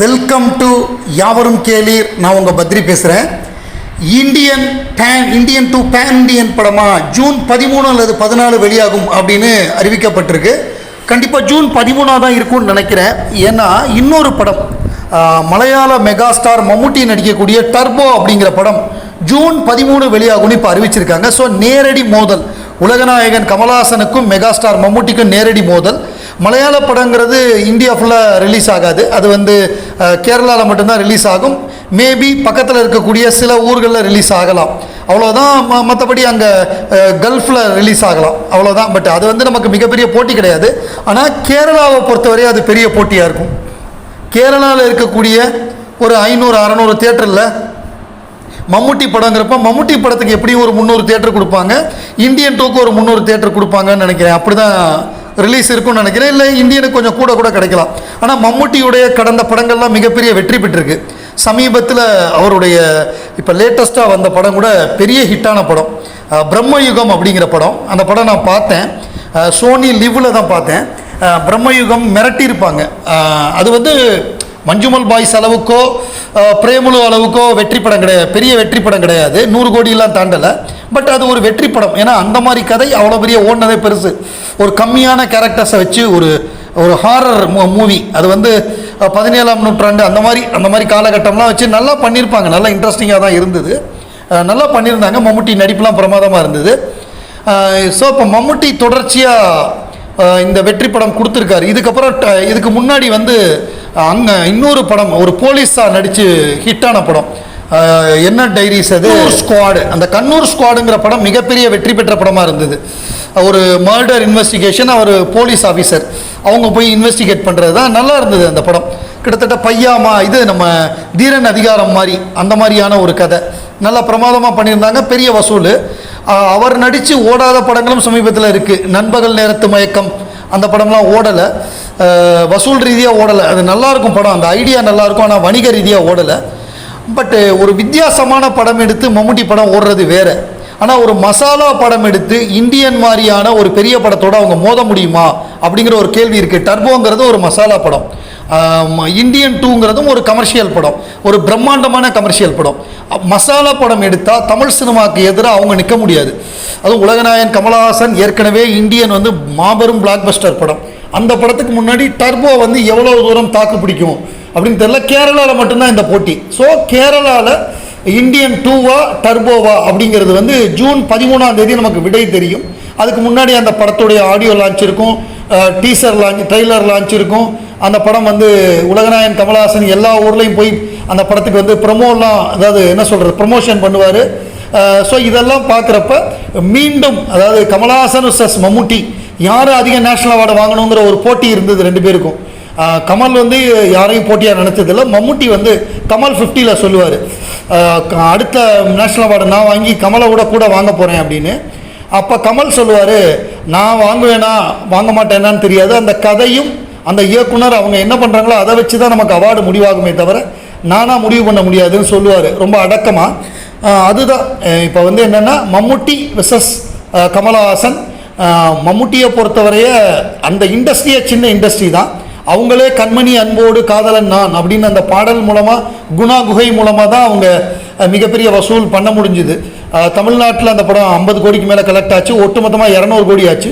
Welcome to யாவரும் கேளீர். நான் உங்கள் பத்ரி பேசுகிறேன் Indian pan Indian two pan Indian படமாக ஜூன் பதிமூணு அல்லது பதினாலு வெளியாகும் அப்படின்னு அறிவிக்கப்பட்டிருக்கு. கண்டிப்பாக ஜூன் பதிமூணாக தான் இருக்கும்னு நினைக்கிறேன். ஏன்னா இன்னொரு படம் மலையாள மலையாள மெகாஸ்டார் மம்முட்டி நடிக்கக்கூடிய டர்போ அப்படிங்கிற படம் ஜூன் பதிமூணு வெளியாகும்னு இப்போ அறிவிச்சிருக்காங்க. ஸோ நேரடி மோதல். உலகநாயகன் கமலஹாசனுக்கும் மெகாஸ்டார் மம்முட்டிக்கும் நேரடி மோதல். மலையாள படங்கிறது இந்தியா ஃபுல்லாக ரிலீஸ் ஆகாது. அது வந்து கேரளாவில் மட்டும்தான் ரிலீஸ் ஆகும். மேபி பக்கத்தில் இருக்கக்கூடிய சில ஊர்களில் ரிலீஸ் ஆகலாம். அவ்வளோதான் ம மற்றபடி அங்கே கல்ஃபில் ரிலீஸ் ஆகலாம். அவ்வளோதான் பட் அது வந்து நமக்கு மிகப்பெரிய போட்டி கிடையாது. ஆனால் கேரளாவை பொறுத்தவரை அது பெரிய போட்டியாக இருக்கும். கேரளாவில் இருக்கக்கூடிய ஒரு ஐநூறு அறநூறு தேட்டரில் மம்முட்டி படங்கிறப்ப மம்முட்டி படத்துக்கு எப்படியும் ஒரு முந்நூறு தேட்டர் கொடுப்பாங்க. இந்தியன் டூக்கு ஒரு முந்நூறு தேட்டர் கொடுப்பாங்கன்னு நினைக்கிறேன். அப்படி தான் ரிலீஸ் இருக்கும்னு நினைக்கிறேன். இல்லை இந்தியனுக்கு கொஞ்சம் கூட கூட கிடைக்கலாம். ஆனால் மம்முட்டியுடைய கடந்த படங்கள்லாம் மிகப்பெரிய வெற்றி பெற்றிருக்கு. சமீபத்தில் அவருடைய இப்போ லேட்டஸ்ட்டாக வந்த படம் கூட பெரிய ஹிட்டான படம். பிரம்மயுகம் அப்படிங்கிற படம். அந்த படம் நான் பார்த்தேன். சோனி லிவில் தான் பார்த்தேன். பிரம்மயுகம் மிரட்டியிருப்பாங்க. அது வந்து மஞ்சுமல் பாய்ஸ் அளவுக்கோ பிரேமுலு அளவுக்கோ வெற்றி படம் கிடையாது. பெரிய வெற்றி படம் கிடையாது. நூறு கோடியெல்லாம் தாண்டலை. பட் அது ஒரு வெற்றி படம். ஏன்னா அந்த மாதிரி கதை அவ்வளோ பெரிய ஓடினதே பெருசு. ஒரு கம்மியான கேரக்டர்ஸை வச்சு ஒரு ஒரு ஹாரர் மூவி அது வந்து பதினேழாம் நூற்றாண்டு அந்த மாதிரி அந்த மாதிரி காலகட்டம்லாம் வச்சு நல்லா பண்ணியிருப்பாங்க நல்லா இன்ட்ரெஸ்டிங்காக தான் இருந்தது. நல்லா பண்ணியிருந்தாங்க மம்முட்டி நடிப்புலாம் பிரமாதமாக இருந்தது. ஸோ இப்போ மம்முட்டி தொடர்ச்சியாக இந்த வெற்றி படம் கொடுத்துருக்காரு. இதுக்கப்புறம் ட- இதுக்கு முன்னாடி வந்து அங்கே இன்னொரு படம் ஒரு போலீஸாக நடித்து ஹிட்டான படம். என்ன டைரிஸ் அது? ஸ்குவாடு. அந்த கண்ணூர் ஸ்குவாடுங்கிற படம் மிகப்பெரிய வெற்றி பெற்ற படமாக இருந்தது. ஒரு மர்டர் இன்வெஸ்டிகேஷன் அவர் போலீஸ் ஆஃபீஸர் அவங்க போய் இன்வெஸ்டிகேட் பண்ணுறது தான் நல்லா இருந்தது அந்த படம். கிட்டத்தட்ட பையாமா இது நம்ம தீரன் அதிகாரம் மாதிரி அந்த மாதிரியான ஒரு கதை. நல்லா பிரமாதமாக பண்ணியிருந்தாங்க பெரிய வசூல். அவர் நடித்து ஓடாத படங்களும் சமீபத்தில் இருக்குது நண்பகல் நேரத்து மயக்கம். அந்த படம்லாம் ஓடலை. வசூல் ரீதியாக ஓடலை. அது நல்லாயிருக்கும் படம். அந்த ஐடியா நல்லாயிருக்கும் ஆனால் வணிக ரீதியாக ஓடலை. பட்டு eh, ஒரு வித்தியாசமான படம் எடுத்து மம்முட்டி படம் ஓடுறது வேறு. ஆனால் ஒரு மசாலா படம் எடுத்து இந்தியன் மாதிரியான ஒரு பெரிய படத்தோட அவங்க மோத முடியுமா அப்படிங்கிற ஒரு கேள்வி இருக்குது டர்போங்கிறது ஒரு மசாலா படம். இந்தியன் டூங்கிறதும் ஒரு கமர்ஷியல் படம். ஒரு பிரம்மாண்டமான கமர்ஷியல் படம். மசாலா படம் எடுத்தால் தமிழ் சினிமாவுக்கு எதிராக அவங்க நிற்க முடியாது. அதுவும் உலகநாயன் கமலஹாசன் ஏற்கனவே இந்தியன் வந்து மாபெரும் பிளாக்பஸ்டர் படம். அந்த படத்துக்கு முன்னாடி டர்போ வந்து எவ்வளோ தூரம் தாக்கு பிடிக்கும்? அப்படின்னு தெரியல. கேரளாவில் மட்டும்தான் இந்த போட்டி. ஸோ கேரளாவில் இந்தியன் டூவா டர்போவா அப்படிங்கிறது வந்து ஜூன் பதிமூணாம் தேதி நமக்கு விடை தெரியும். அதுக்கு முன்னாடி அந்த படத்துடைய ஆடியோ லான்ச் இருக்கும். டீசர் லான்ச் ட்ரெய்லர் லான்ச் இருக்கும். அந்த படம் வந்து உலகநாயன் கமலஹாசன் எல்லா ஊர்லேயும் போய் அந்த படத்துக்கு வந்து ப்ரமோலாம் அதாவது என்ன சொல்கிறது ப்ரொமோஷன் பண்ணுவார். ஸோ இதெல்லாம் பார்க்குறப்ப மீண்டும் அதாவது கமலஹாசன் சஸ் மம்முட்டி யார் அதிக நேஷனல் அவார்டு வாங்கணுங்கிற ஒரு போட்டி இருந்தது ரெண்டு பேருக்கும். கமல் வந்து யாரையும் போட்டியாக நினச்சதில்ல மம்முட்டி வந்து கமல் ஃபிஃப்டியில் சொல்லுவார். அடுத்த நேஷனல் அவார்டு நான் வாங்கி கமலை கூட கூட வாங்க போகிறேன் அப்படின்னு. அப்போ கமல் சொல்லுவார் நான் வாங்குவேனா? வாங்க மாட்டேனான்னு தெரியாது. அந்த கதையும் அந்த இயக்குனர் அவங்க என்ன பண்ணுறாங்களோ அதை வச்சு தான் நமக்கு அவார்டு முடிவாகுமே தவிர நானாக முடிவு பண்ண முடியாதுன்னு சொல்லுவார். ரொம்ப அடக்கமாக அதுதான். இப்போ வந்து என்னென்னா மம்முட்டி விசஸ் கமலஹாசன். மம்முட்டியை பொறுத்தவரைய அந்த இண்டஸ்ட்ரியே சின்ன இண்டஸ்ட்ரி தான். அவங்களே கண்மணி அன்போடு காதலன் நான் அப்படின்னு அந்த பாடல் மூலமாக குணா குகை மூலமாக தான் அவங்க மிகப்பெரிய வசூல் பண்ண முடிஞ்சுது. தமிழ்நாட்டில் அந்த படம் ஐம்பது கோடிக்கு மேலே கலெக்ட் ஆச்சு. ஒட்டுமொத்தமாக இரநூறு கோடி ஆச்சு.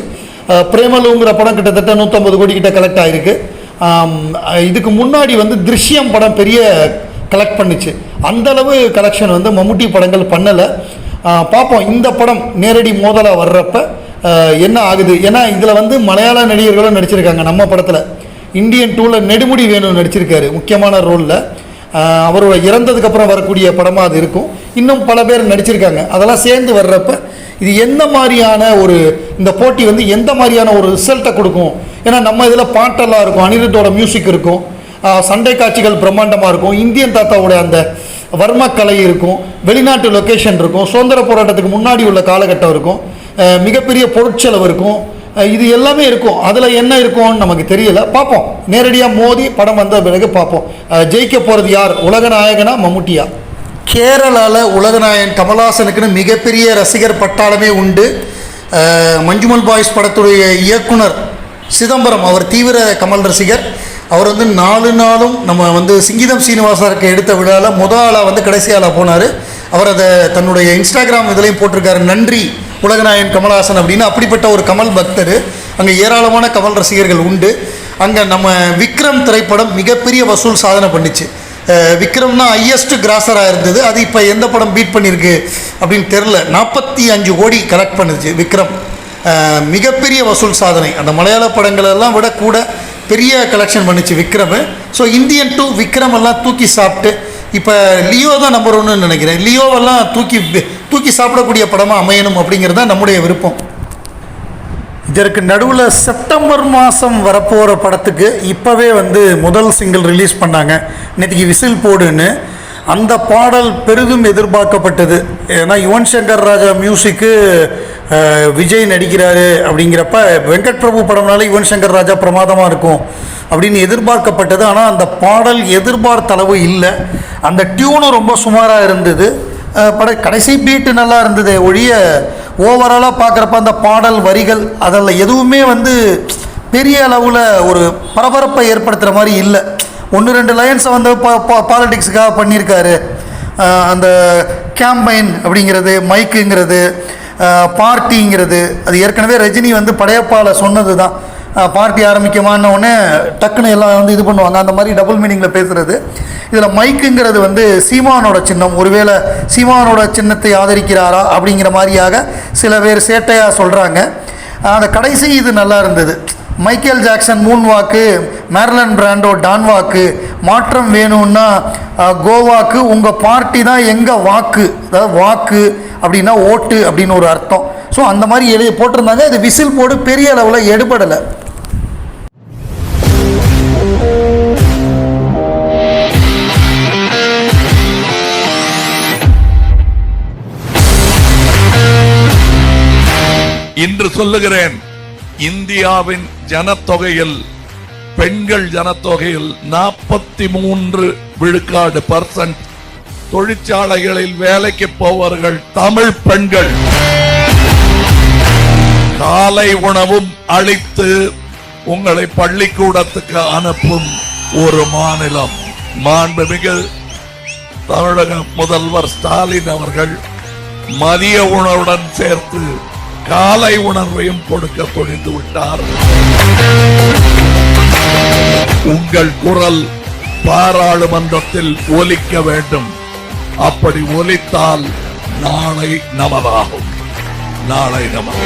பிரேமலுங்கிற படம் கிட்டத்தட்ட நூற்றம்பது கோடி கிட்ட கலெக்ட் ஆகிருக்கு இதுக்கு முன்னாடி வந்து திருஷ்யம் படம் பெரிய கலெக்ட் பண்ணுச்சு. அந்த அளவு கலெக்ஷன் வந்து மம்முட்டி படங்கள் பண்ணலை. பார்ப்போம். இந்த படம் நேரடி மோதலாக வர்றப்ப என்ன ஆகுது? ஏன்னா இதில் வந்து மலையாள நடிகர்களும் நடிச்சிருக்காங்க நம்ம படத்தில். இந்தியன் டூவில் நெடுமுடி வேணு நடிச்சிருக்காரு முக்கியமான ரோலில். அவரோட இறந்ததுக்கப்புறம் வரக்கூடிய படமாக அது இருக்கும். இன்னும் பல பேர் நடிச்சிருக்காங்க. அதெல்லாம் சேர்ந்து வர்றப்ப இது எந்த மாதிரியான ஒரு இந்த போட்டி வந்து எந்த மாதிரியான ஒரு ரிசல்ட்டை கொடுக்கும்? ஏன்னா நம்ம இதில் பாட்டெல்லாம் இருக்கும் அனிருத்தோட மியூசிக் இருக்கும் சண்டை காட்சிகள் பிரம்மாண்டமாக இருக்கும் இந்தியன் தாத்தாவோட அந்த வர்மக்கலை இருக்கும் வெளிநாட்டு லொக்கேஷன் இருக்கும் சுதந்திர போராட்டத்துக்கு முன்னாடி உள்ள காலகட்டம் இருக்கும் மிகப்பெரிய பொருட்செலவு இருக்கும் இது எல்லாமே இருக்கும். அதில் என்ன இருக்கும்னு நமக்கு தெரியல. பார்ப்போம். நேரடியாக மோதி படம் வந்த பிறகு பார்ப்போம். ஜெயிக்க போகிறது யார்? உலக நாயகனா மம்முட்டியா? கேரளாவில் உலகநாயகன் கமல்ஹாசனுக்குன்னு மிகப்பெரிய ரசிகர் பட்டாளமே உண்டு. மஞ்சுமல் பாய்ஸ் படத்துடைய இயக்குனர் சிதம்பரம் அவர் தீவிர கமல் ரசிகர். அவர் வந்து நாலு நாளும் நம்ம வந்து சிங்கீதம் சீனிவாசருக்கு எடுத்த விழாவில் முத ஆளாக வந்து கடைசி ஆளாக போனார். அவர் அதை தன்னுடைய இன்ஸ்டாகிராம் இதுலேயும் போட்டிருக்காரு. நன்றி. உலகநாயன் கமலஹாசன் அப்படின்னு அப்படிப்பட்ட ஒரு கமல் பக்தர். அங்கே ஏராளமான கமல் ரசிகர்கள் உண்டு. அங்கே நம்ம விக்ரம் திரைப்படம் மிகப்பெரிய வசூல் சாதனை பண்ணிச்சு. விக்ரம்னா ஹையஸ்ட் கிராசராக இருந்தது. அது இப்போ எந்த படம் பீட் பண்ணியிருக்கு அப்படின்னு தெரில நாற்பத்தி அஞ்சு கோடி கலெக்ட் பண்ணுச்சு விக்ரம். மிகப்பெரிய வசூல் சாதனை. அந்த மலையாள படங்களெல்லாம் விட கூட பெரிய கலெக்ஷன் பண்ணுச்சு Vikram. So Indian two Vikram எல்லாம் தூக்கி சாப்பிட்டு இப்போ லியோ தான் நம்பர் ஒன்றுன்னு நினைக்கிறேன். லியோவெல்லாம் தூக்கி தூக்கி சாப்பிடக்கூடிய படமாக அமையணும் அப்படிங்கிறது தான் நம்முடைய விருப்பம். இதற்கு நடுவில் செப்டம்பர் மாதம் வரப்போகிற படத்துக்கு இப்போவே வந்து முதல் சிங்கிள் ரிலீஸ் பண்ணாங்க. நேற்றுக்கு விசில் போடுன்னு அந்த பாடல் பெரிதும் எதிர்பார்க்கப்பட்டது. ஏன்னா யுவன் சங்கர் ராஜா மியூசிக்கு விஜய் நடிக்கிறாரு அப்படிங்கிறப்ப வெங்கட் பிரபு படம்னால யுவன் சங்கர் ராஜா பிரமாதமாக இருக்கும் அப்படின்னு எதிர்பார்க்கப்பட்டது. ஆனால் அந்த பாடல் எதிர்பார்த்த அளவு இல்லை. அந்த டியூனும் ரொம்ப சுமாராக இருந்தது. பட கடைசி பீட்டு நல்லா இருந்தது. ஒழிய ஓவராலாக பார்க்குறப்ப அந்த பாடல் வரிகள் அதில் எதுவுமே வந்து பெரிய அளவில் ஒரு பரபரப்பை ஏற்படுத்துகிற மாதிரி இல்லை. ஒன்று ரெண்டு லைன்ஸை வந்து பாலிடிக்ஸுக்காக பண்ணியிருக்காரு. அந்த கேம்பைன் அப்படிங்கிறது மைக்குங்கிறது பார்ட்டிங்கிறது அது ஏற்கனவே ரஜினி வந்து படையப்பாவில் சொன்னது தான் பார்ட்டி ஆரம்பிக்குமான உடனே டக்குன்னு எல்லாம் வந்து இது பண்ணுவாங்க. அந்த மாதிரி டபுள் மீனிங்கில் பேசுகிறது இதில் மைக்குங்கிறது வந்து சீமானோட சின்னம். ஒருவேளை சீமானோட சின்னத்தை ஆதரிக்கிறாரா அப்படிங்கிற மாதிரியாக சில பேர் சேட்டையாக சொல்கிறாங்க அந்த கடைசி இது நல்லா இருந்தது. மைக்கேல் ஜாக்சன் மூன் வாக்கு மேர்லன் பிராண்டோ டான் வாக்கு மாற்றம் வேணும்னா கோவாக்கு உங்கள் பார்ட்டி தான் எங்கள் வாக்கு? அதாவது வாக்கு அப்படின்னா ஓட்டு அப்படின்னு ஒரு அர்த்தம். ஸோ அந்த மாதிரி எழுதி போட்டிருந்தாங்க. இது விசில் போடு பெரிய அளவில் எடுபடலை. இன்று சொல்லுகிறேன் இந்தியாவின் ஜனத்தொகையில் பெண்கள் ஜனத்தொகையில் நாற்பத்தி மூன்று விழுக்காடு பர்சன்ட் தொழிற்சாலைகளில் வேலைக்கு போவர்கள் தமிழ் பெண்கள். காலை உணவும் அளித்து உங்களை பள்ளிக்கூடத்துக்கு அனுப்பும் ஒரு மாநிலம். மாண்புமிகு தமிழக முதல்வர் ஸ்டாலின் அவர்கள் மதிய உணவுடன் சேர்த்து காலை உணர்வையும் கொடுக்க துணிந்து விட்டார். உங்கள் குரல் பாராளுமன்றத்தில் ஒலிக்க வேண்டும். அப்படி ஒலித்தால் நாளை நமதாகும். நாளை நமது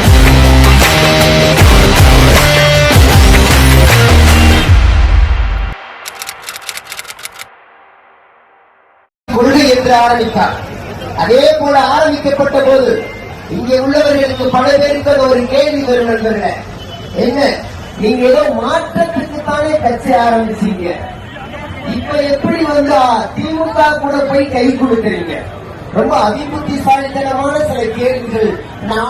கொள்கை என்று ஆரம்பித்தார். அதே போல ஆரம்பிக்கப்பட்ட போது இங்கே உள்ளவர்களுக்கு பல பேருக்கு ஒரு கேள்வி வரும் நண்பர்களே. என்ன? நீங்க ஏதோ மாற்றத்துக்கு தானே கட்சி ஆரம்பிச்சீங்க. இப்ப எப்படி வந்து திமுக கூட போய் கை கொடுக்குறீங்க? ரொம்ப அதிபுத்திசாலித்தனமான சில கேள்விகள் நான்